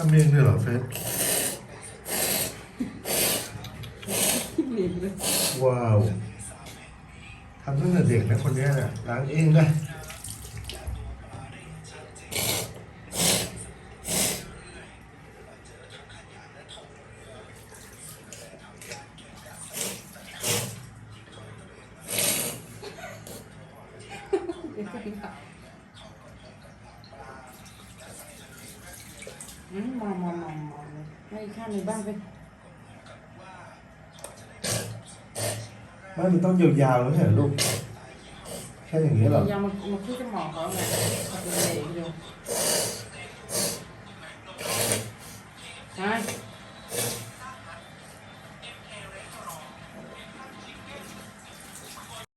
ทำเองด้วยเหรอเฟสหนีบเลยว้าวทำตั้งแต่เด็กนะคนเนี้ยเนี่ยล้างเองได้ มมองมองมองมองเลยให้อีกข้างในบ้านไปไม่มันต้องยาวๆแล้วเนี่ยลูก แค่อย่างนี้เหรอ ยามามาคุยกับหมอเขาไงเขาเป็นเด็กอยู่ใช่